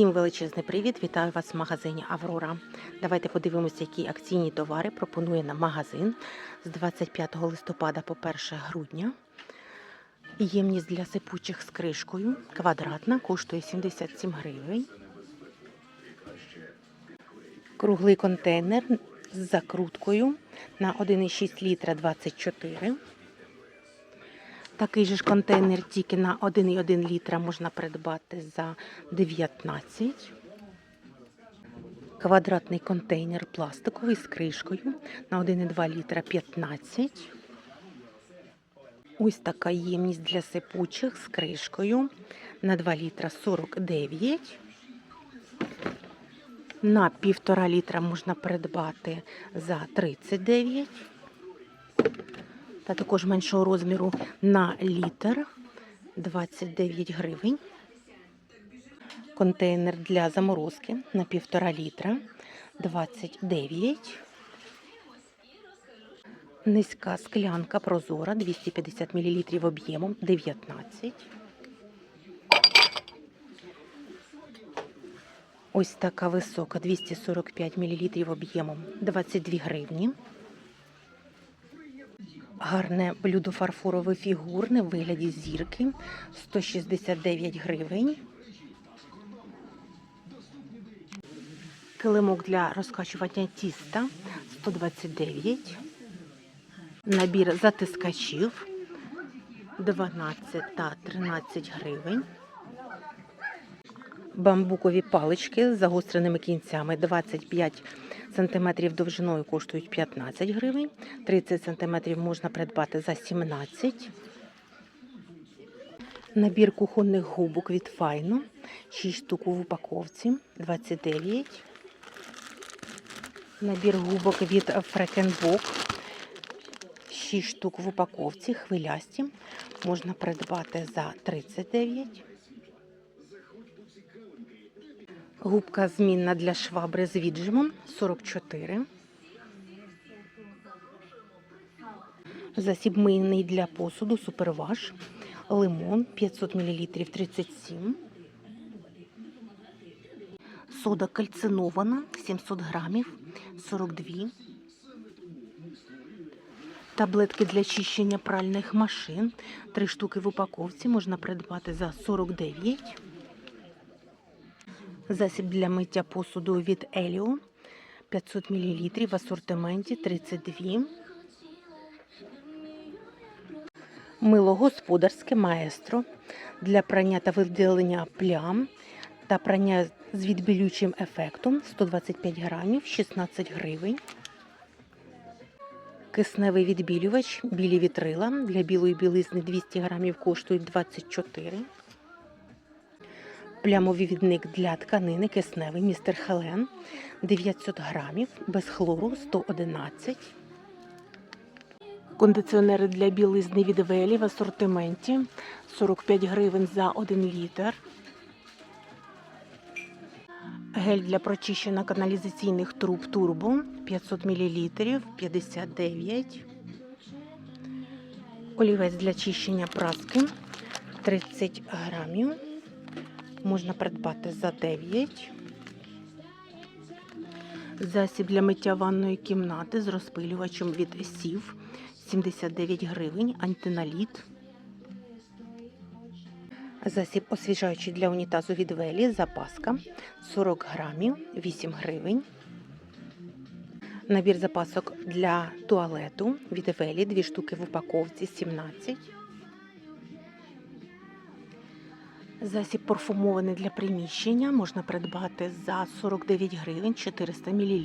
Всім величезний привіт! Вітаю вас в магазині Аврора. Давайте подивимося, які акційні товари пропонує нам магазин з 25 листопада по 1 грудня. Ємність для сипучих з кришкою квадратна, коштує 77 гривень. Круглий контейнер з закруткою на 1,6 літра 24. Такий же ж контейнер тільки на 1,1 літра можна придбати за 19. Квадратний контейнер пластиковий з кришкою на 1,2 літра 15. Ось така ємність для сипучих з кришкою на 2 літра 49. На 1,5 літра можна придбати за 39 та також меншого розміру на літр 29 гривень. Контейнер для заморозки на 1,5 літра 29. Низька склянка прозора 250 мл об'ємом 19. Ось така висока 245 мл об'ємом 22 гривні. Гарне блюдо фарфорове фігурне в вигляді зірки 169 гривень. Килимок для розкачування тіста 129. Набір затискачів 12 та 13 гривень. Бамбукові палички з загостреними кінцями. 25 сантиметрів довжиною коштують 15 гривень, 30 сантиметрів можна придбати за 17. Набір кухонних губок від Файно, 6 штук в упаковці. 29. Набір губок від Фрекенбок, 6 штук в упаковці, хвилясті, можна придбати за 39. Губка змінна для швабри з віджимом 44. Засіб мийний для посуду суперваж. Лимон 500 мл 37. Сода кальцинована 700 грамів 42. Таблетки для чищення пральних машин. Три штуки в упаковці можна придбати за 49. Засіб для миття посуду від Еліо 500 мл в асортименті 32. Мило господарське маестро для прання та виділення плям та прання з відбілючим ефектом 125 грамів 16 гривень. Кисневий відбілювач білі вітрила для білої білизни 200 грамів коштують 24 Плямовий відник для тканини кисневий містер Хелен 900 грамів, без хлору 111. Кондиціонери для білизни від Велі в асортименті 45 гривень за 1 літр. Гель для прочищення каналізаційних труб турбо 500 мл 59. Олівець для чищення праски 30 грамів можна придбати за 9. Засіб для миття ванної кімнати з розпилювачем від сів. 79 гривень, антиналіт. Засіб освіжаючий для унітазу від Велі, запаска. 40 грамів, 8 гривень. Набір запасок для туалету від Велі, 2 штуки в упаковці. 17 Засіб парфумований для приміщення можна придбати за 49 гривень 400 мл.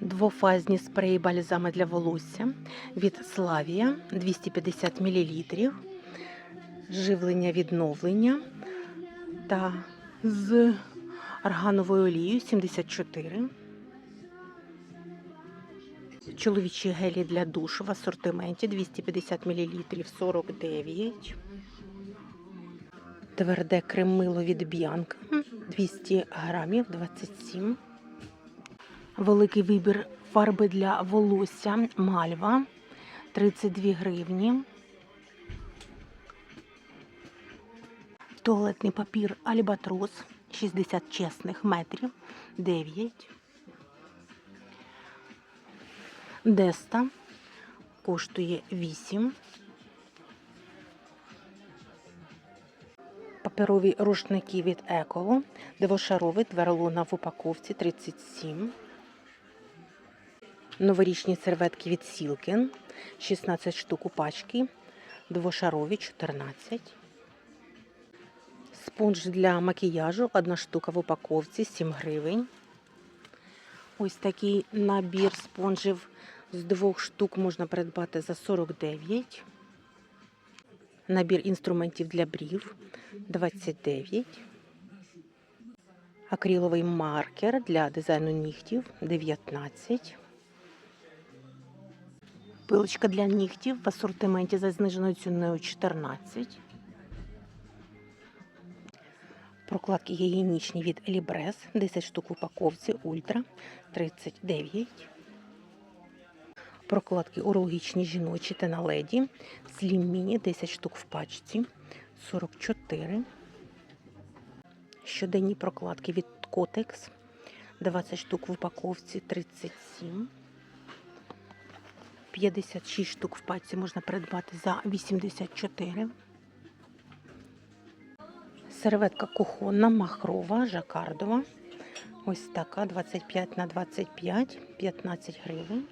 Двофазні спреї бальзами для волосся від Славія 250 мл. Живлення відновлення та з аргановою олією 74 Чоловічі гелі для душу в асортименті 250 мл 49. Тверде крем-мило від Б'янка 200 грамів 27. Великий вибір фарби для волосся Мальва 32 гривні. Туалетний папір Альбатрос 60 чесних метрів 9. Деста коштує 8. Паперові рушники від Еколо. Двошаровий дверлона в упаковці 37. Новорічні серветки від Сілкен 16 штук у пачці. Двошарові 14. Спонж для макіяжу. Одна штука в упаковці 7 гривень. Ось такий набір спонжів з двох штук можна придбати за 49. Набір інструментів для брів 29. Акриловий маркер для дизайну нігтів 19. Пилочка для нігтів в асортименті за зниженою ціною 14. Прокладки гігієнічні від Елібрес 10 штук в упаковці Ультра 39. Прокладки урологічні жіночі та на леді. Слім міні 10 штук в пачці 44. Щоденні прокладки від Котекс 20 штук в упаковці 37. 56 штук в пачці можна придбати за 84. Серветка кухонна, махрова, жакардова. Ось така 25 на 25, 15 гривень.